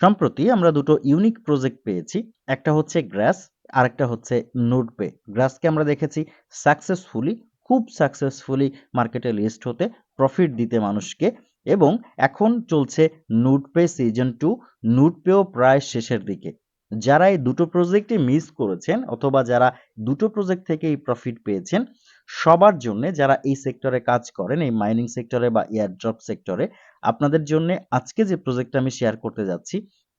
সম্প্রতি আমরা দুটো ইউনিক প্রজেক্ট পেয়েছি। একটা হচ্ছে গ্রাস আরেকটা হচ্ছে নোটপে গ্রাসকে আমরা দেখেছি সাকসেসফুলি খুব সাকসেসফুলি মার্কেটে লিস্ট হতে প্রফিট দিতে মানুষকে এবং এখন চলছে নোটপে সিজন টু নোটপেও প্রায় শেষের দিকে। যারা এই দুটো প্রজেক্টে মিস করেছেন অথবা যারা দুটো প্রজেক্ট থেকেই প্রফিট পেয়েছেন সবার জন্য যারা এই সেক্টরে কাজ করেন, এই মাইনিং সেক্টরে বা এয়ারড্রপ সেক্টরে আপনাদের জন্য আজকে যে প্রজেক্টটা আমি শেয়ার করতে যাচ্ছি,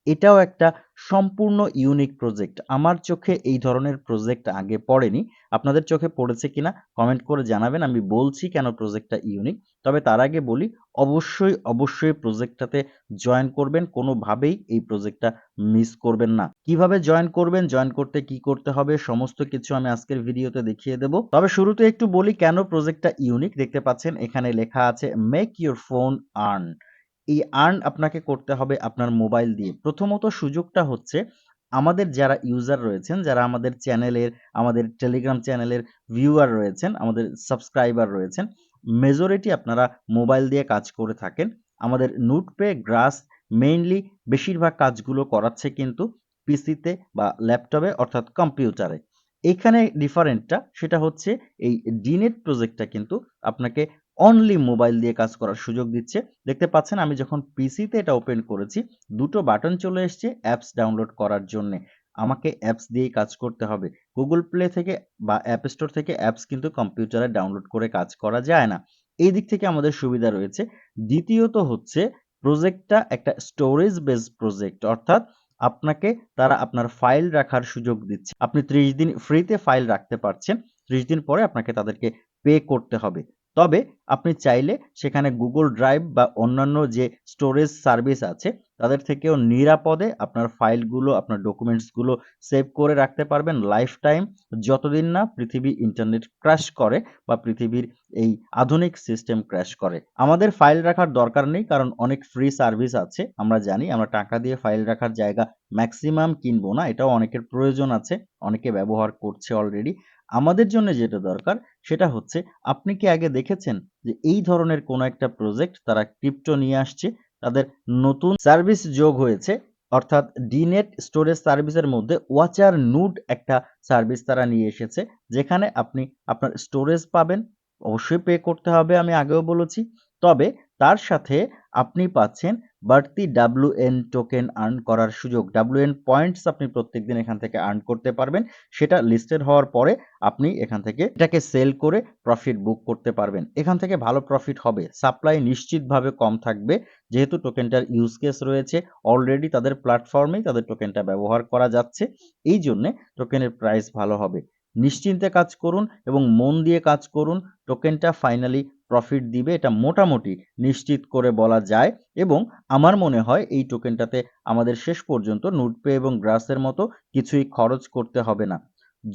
এটাও একটা সম্পূর্ণ ইউনিক প্রজেক্ট আমার চোখে এই ধরনের প্রজেক্ট আগে পড়েনি। আপনাদের চোখে পড়েছে কিনা কমেন্ট করে জানাবেন। আমি বলছি কেন প্রজেক্টটা ইউনিক তবে তার আগে বলি, অবশ্যই অবশ্যই প্রজেক্টটাতে জয়েন করবেন। কোনোভাবেই এই প্রজেক্টটা মিস করবেন না। কীভাবে জয়েন করবেন জয়েন করতে কি করতে হবে, সমস্ত কিছু আমি আজকের ভিডিওতে দেখিয়ে দেব। তবে শুরুতে একটু বলি কেন প্রজেক্টটা ইউনিক দেখতে পাচ্ছেন, এখানে লেখা আছে মেক ইউর ফোন আর্ন এই আর্ন আপনাকে করতে হবে আপনার মোবাইল দিয়ে। প্রথমত সুযোগটা হচ্ছে, আমাদের যারা ইউজার রয়েছেন, যারা আমাদের চ্যানেলের আমাদের টেলিগ্রাম চ্যানেলের ভিউয়ার রয়েছেন, আমাদের সাবস্ক্রাইবার রয়েছেন মেজরিটি আপনারা মোবাইল দিয়ে কাজ করে থাকেন। আমাদের নোটপে গ্রাস মেইনলি বেশিরভাগ কাজগুলো করাচ্ছে কিন্তু পিসিতে বা ল্যাপটপে অর্থাৎ কম্পিউটারে এখানে ডিফারেন্টটা সেটা হচ্ছে এই ডিনেট প্রজেক্টটা কিন্তু আপনাকে অনলি মোবাইল দিয়ে কাজ করার সুযোগ দিচ্ছে। দেখতে পাচ্ছেন, আমি যখন পিসিতে এটা ওপেন করেছি, দুটো বাটন চলে এসছে অ্যাপস ডাউনলোড করার জন্য। আমাকে অ্যাপস দিয়েই কাজ করতে হবে। গুগল প্লে থেকে বা অ্যাপ স্টোর থেকে অ্যাপস কিন্তু কম্পিউটারে ডাউনলোড করে কাজ করা যায় না। এই দিক থেকে আমাদের সুবিধা রয়েছে। দ্বিতীয়ত হচ্ছে প্রজেক্টটা একটা স্টোরেজ বেস প্রজেক্ট অর্থাৎ আপনাকে তারা আপনার ফাইল রাখার সুযোগ দিচ্ছে। আপনি ত্রিশ দিন ফ্রিতে ফাইল রাখতে পারছেন। ত্রিশ দিন পরে আপনাকে তাদেরকে পে করতে হবে। তবে আপনি চাইলে সেখানে গুগল ড্রাইভ বা অন্যান্য যে স্টোরেজ সার্ভিস আছে, তাদের থেকেও নিরাপদে আপনার ফাইলগুলো আপনার ডকুমেন্টসগুলো সেভ করে রাখতে পারবেন। লাইফ টাইম যতদিন না পৃথিবী ইন্টারনেট ক্র্যাশ করে বা পৃথিবীর এই আধুনিক সিস্টেম ক্র্যাশ করে। আমাদের ফাইল রাখার দরকার নেই, কারণ অনেক ফ্রি সার্ভিস আছে, আমরা জানি। আমরা টাকা দিয়ে ফাইল রাখার জায়গা ম্যাক্সিমাম কিনবো না, এটাও অনেকের প্রয়োজন আছে, অনেকে ব্যবহার করছে অলরেডি আমাদের জন্য যেটা দরকার সেটা হচ্ছে, আপনি কি আগে দেখেছেন যে এই ধরনের কোনো একটা প্রজেক্ট তারা ক্রিপ্টো নিয়ে আসছে, তাদের নতুন সার্ভিস যোগ হয়েছে, অর্থাৎ ডিনেট স্টোরেজ সার্ভিসের মধ্যে ওয়াচার নুড একটা সার্ভিস তারা নিয়ে এসেছে, যেখানে আপনি আপনার স্টোরেজ পাবেন, অবশ্যই পে করতে হবে আমি আগেও বলেছি, তবে তার সাথে আপনি পাচ্ছেন বাড়তি ডাব্লু এন টোকেন আর্ন করার সুযোগ। ডাব্লু এন পয়েন্টস আপনি প্রত্যেকদিন এখান থেকে আর্ন করতে পারবেন। সেটা লিস্টেড হওয়ার পরে আপনি এখান থেকে এটাকে সেল করে প্রফিট বুক করতে পারবেন। এখান থেকে ভালো প্রফিট হবে। সাপ্লাই নিশ্চিতভাবে কম থাকবে। যেহেতু টোকেনটার ইউজ কেস রয়েছে অলরেডি তাদের প্ল্যাটফর্মেই তাদের টোকেনটা ব্যবহার করা যাচ্ছে। এই জন্যে টোকেনের প্রাইস ভালো হবে। নিশ্চিন্তে কাজ করুন এবং মন দিয়ে কাজ করুন। টোকেনটা ফাইনালি প্রফিট দিবে, এটা মোটামুটি নিশ্চিত করে বলা যায় এবং আমার মনে হয় এই টোকেনটাতে আমাদের শেষ পর্যন্ত নোটপে এবং গ্রাসের মতো কিছুই খরচ করতে হবে না।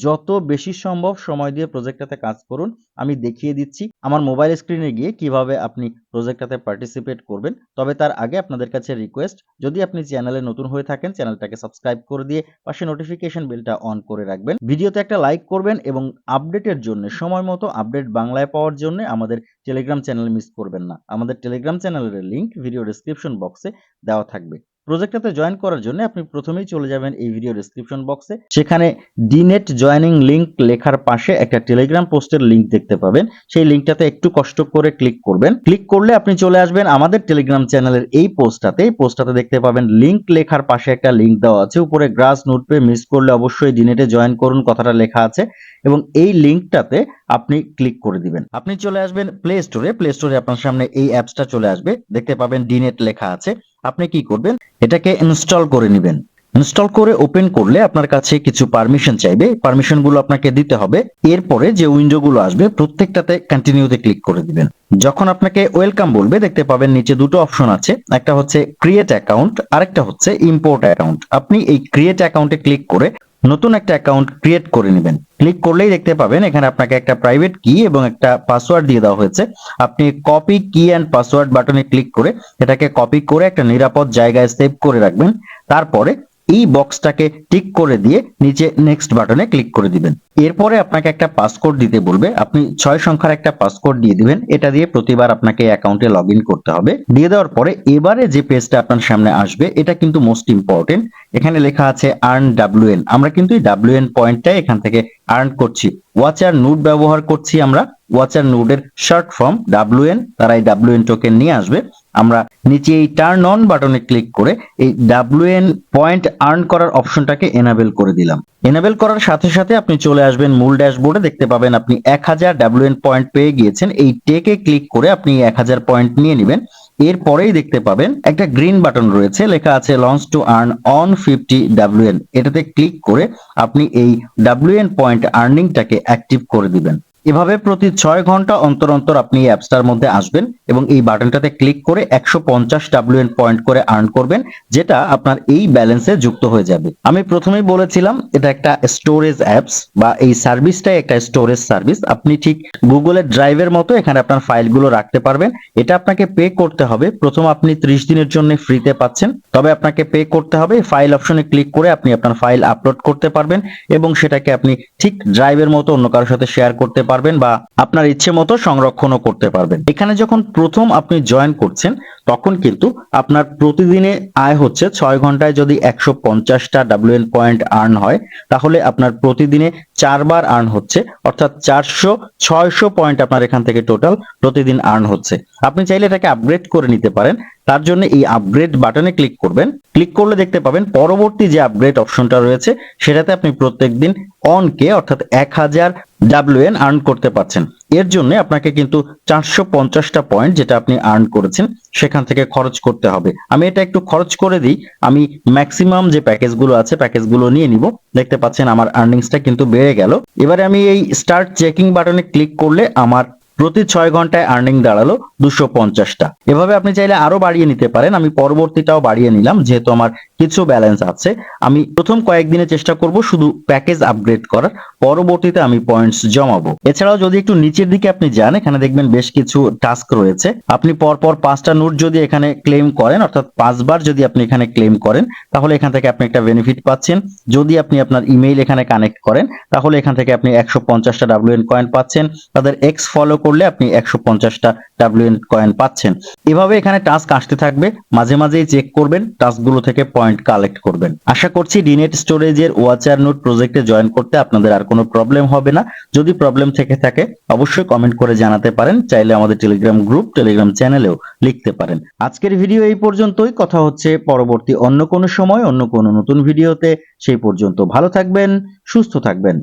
যত বেশি সম্ভব সময় দিয়ে প্রজেক্টটাতে কাজ করুন, আমি দেখিয়ে দিচ্ছি আমার মোবাইল স্ক্রিনে গিয়ে কীভাবে আপনি প্রজেক্টটাতে পার্টিসিপেট করবেন। তবে তার আগে আপনাদের কাছে রিকোয়েস্ট যদি আপনি চ্যানেলে নতুন হয়ে থাকেন চ্যানেলটাকে সাবস্ক্রাইব করে দিয়ে পাশে নোটিফিকেশন বেলটা অন করে রাখবেন। ভিডিওতে একটা লাইক করবেন এবং আপডেটের জন্য, সময় মতো আপডেট বাংলায় পাওয়ার জন্য আমাদের টেলিগ্রাম চ্যানেল মিস করবেন না। আমাদের টেলিগ্রাম চ্যানেলের লিঙ্ক ভিডিও ডিসক্রিপশন বক্সে দেওয়া থাকবে। প্রজেক্টটাতে জয়েন করার জন্য আপনি প্রথমেই চলে যাবেন এই ভিডিও ডিসক্রিপশন বক্সে সেখানে ডিনেট জয়েনিং লিঙ্ক লেখার পাশে একটা টেলিগ্রাম পোস্টের লিঙ্ক দেখতে পাবেন। সেই লিংকটাতে একটু কষ্ট করে ক্লিক করবেন। ক্লিক করলে আপনি চলে আসবেন আমাদের টেলিগ্রাম চ্যানেলের এই পোস্টটাতে এই পোস্টটাতে দেখতে পাবেন লিঙ্ক লেখার পাশে একটা লিঙ্ক দেওয়া আছে। উপরে গ্রাস নোট নোটপে মিস করলে অবশ্যই ডিনেটে জয়েন করুন, কথাটা লেখা আছে। এবং এই লিংকটাতে আপনি ক্লিক করে দিবেন। আপনি চলে আসবেন প্লে স্টোরে প্লে স্টোরে আপনার সামনে এই অ্যাপসটা চলে আসবে। দেখতে পাবেন ডিনেট লেখা আছে। আপনি কি করবেন? এটাকে ইনস্টল করে নেবেন। ইনস্টল করে ওপেন করলে আপনার কাছে কিছু পারমিশন চাইবে। পারমিশনগুলো আপনাকে দিতে হবে। এরপরে যে উইন্ডো গুলো আসবে, প্রত্যেকটাতে কন্টিনিউতে ক্লিক করে দিবেন। যখন আপনাকে ওয়েলকাম বলবে, দেখতে পাবেন নিচে দুটো অপশন আছে। একটা হচ্ছে ক্রিয়েট অ্যাকাউন্ট আরেকটা হচ্ছে ইম্পোর্ট অ্যাকাউন্ট আপনি এই ক্রিয়েট অ্যাকাউন্টে ক্লিক করে নতুন একটা অ্যাকাউন্ট ক্রিয়েট করে নেবেন। ক্লিক করলেই দেখতে পাবেন এখানে আপনাকে একটা প্রাইভেট কি এবং একটা পাসওয়ার্ড দিয়ে দেওয়া হয়েছে। আপনি কপি কি অ্যান্ড পাসওয়ার্ড বাটনে ক্লিক করে এটাকে কপি করে একটা নিরাপদ জায়গায় সেভ করে রাখবেন। তারপরে এই বক্সটাকে টিক করে দিয়ে নিচে নেক্সট বাটনে ক্লিক করে দিবেন। এরপরে আপনাকে একটা পাসকোড দিতে বলবে। আপনি ছয় সংখ্যার একটা পাসকোড দিয়ে দিবেন। এটা দিয়ে প্রতিবার আপনাকে অ্যাকাউন্টে লগ করতে হবে। দিয়ে দেওয়ার পরে এবারে যে পেজটা আপনার সামনে আসবে, এটা কিন্তু মোস্ট ইম্পর্টেন্ট এখানে লেখা আছে আর্ন ডাব্লিউএন আমরা কিন্তু এই ডাব্লিউএন পয়েন্টটাই এখান থেকে আর্ন করছি। ওয়াচার নোট ব্যবহার করছি আমরা। ওয়াচার নোটের শর্ট ফর্ম ডাব্লিউএন তারা এই ডাব্লিউএন টোকেন নিয়ে আসবে। আমরা নিচে এই টার্ন অন বাটনে ক্লিক করে এই ডাব্লিউএন পয়েন্ট আর্ন করার অপশনটাকে এনাবেল করে দিলাম। এনাবেল করার সাথে সাথে আপনি চলে আসবেন মূল ড্যাশবোর্ডে দেখতে পাবেন আপনি এক হাজার ডাব্লিউএন পয়েন্ট পেয়ে গিয়েছেন। এই টেকে ক্লিক করে আপনি এক হাজার পয়েন্ট নিয়ে নেবেন। এরপরেই দেখতে পাবেন একটা গ্রিন বাটন রয়েছে, লেখা আছে launch to earn on fifty WN এটাতে ক্লিক করে আপনি এই ডাব্লিউএন পয়েন্ট আর্নিংটাকে অ্যাক্টিভ করে দিবেন। এভাবে প্রতি ছয় ঘণ্টা অন্তর অন্তর আপনি এই অ্যাপসটার মধ্যে আসবেন এবং এই বাটনটাতে ক্লিক করে একশো পঞ্চাশ ডাব্লিউএন পয়েন্ট করে আর্ন করবেন, যেটা আপনার এই ব্যালেন্সে যুক্ত হয়ে যাবে। আমি প্রথমেই বলেছিলাম, এটা একটা স্টোরেজ অ্যাপস বা এই সার্ভিসটাই একটা স্টোরেজ সার্ভিস আপনি ঠিক গুগলের ড্রাইভের মতো এখানে আপনার ফাইলগুলো রাখতে পারবেন। এটা আপনাকে পে করতে হবে। প্রথম আপনি ত্রিশ দিনের জন্য ফ্রিতে পাচ্ছেন। তবে আপনাকে পে করতে হবে। ফাইল অপশনে ক্লিক করে আপনি আপনার ফাইল আপলোড করতে পারবেন এবং সেটাকে আপনি ঠিক ড্রাইভের মতো অন্য কারোর সাথে শেয়ার করতে পারবেন বা আপনার ইচ্ছে মতো সংরক্ষণও করতে পারবেন। এখানে যখন প্রথম আপনি জয়েন করছেন, তখন কিন্তু আপনার প্রতিদিনে আয় হচ্ছে ছয় ঘন্টায় যদি একশো পঞ্চাশটা ডাব্লিউএন পয়েন্ট আর্ন হয়, তাহলে আপনার প্রতিদিনে চারবার আর্ন হচ্ছে, অর্থাৎ চারশো, ছয়শো পয়েন্ট আপনার এখান থেকে টোটাল প্রতিদিন আর্ন হচ্ছে। আপনি চাইলে এটাকে আপগ্রেড করে নিতে পারেন। তার জন্য এই আপগ্রেড বাটনে ক্লিক করবেন। ক্লিক করলে দেখতে পাবেন পরবর্তী যে আপগ্রেড অপশনটা রয়েছে, সেটাতে আপনি প্রত্যেকদিন অন কে, অর্থাৎ এক হাজার ডাব্লিউএন আর্ন করতে পারছেন। এর জন্য আপনাকে কিন্তু চারশো পঞ্চাশটা পয়েন্ট যেটা আপনি আর্ন করেছেন, সেখান থেকে খরচ করতে হবে। আমি এটা একটু খরচ করে দিই। আমি ম্যাক্সিমাম যে প্যাকেজগুলো আছে, প্যাকেজগুলো নিয়ে নিব। দেখতে পাচ্ছেন আমার আর্নিংসটা কিন্তু বেড়ে গেল। এবারে আমি এই স্টার্ট চেকিং বাটনে ক্লিক করলে আমার প্রতি ছয় ঘন্টায় আর্নিং দাঁড়াল দুশো পঞ্চাশটা। এভাবে আপনি চাইলে আরও বাড়িয়ে নিতে পারেন। আমি পরবর্তীটাও বাড়িয়ে নিলাম, যেহেতু আমার কিছু ব্যালেন্স আছে। আমি প্রথম কয়েকদিনে চেষ্টা করব শুধু প্যাকেজ আপগ্রেড করার, পরবর্তীতে আমি পয়েন্টস জমাবো। এছাড়াও যদি একটু নিচের দিকে আপনি যান, এখানে দেখবেন বেশ কিছু টাস্ক রয়েছে। আপনি পরপর পাঁচটা নোট যদি এখানে ক্লেম করেন, অর্থাৎ পাঁচবার যদি আপনি এখানে ক্লেম করেন, তাহলে এখান থেকে আপনি একটা বেনিফিট পাচ্ছেন। যদি আপনি আপনার ইমেইল এখানে কানেক্ট করেন, তাহলে এখান থেকে আপনি একশো পঞ্চাশটা ডাব্লিউএন কয়েন পাচ্ছেন। তাদের এক্স ফলো করলে আপনি একশো পঞ্চাশটা ডাব্লিউএন কয়েন পাচ্ছেন। এভাবে এখানে টাস্ক আসতে থাকবে। মাঝে মাঝেই চেক করবেন টাস্কগুলো থেকে পয়েন্ট কালেক্ট করবেন। আশা করছি ডিনেট স্টোরেজের ওয়াচার নোট প্রজেক্টে জয়েন করতে আপনাদের আর কোনো প্রবলেম হবে না। যদি প্রবলেম থেকে থাকে, অবশ্যই কমেন্ট করে জানাতে পারেন। চাইলে আমাদের টেলিগ্রাম গ্রুপ টেলিগ্রাম চ্যানেলেও লিখতে পারেন। আজকের ভিডিও এই পর্যন্তই। কথা হচ্ছে পরবর্তী অন্য কোনো সময়, অন্য কোনো নতুন ভিডিওতে সেই পর্যন্ত ভালো থাকবেন, সুস্থ থাকবেন।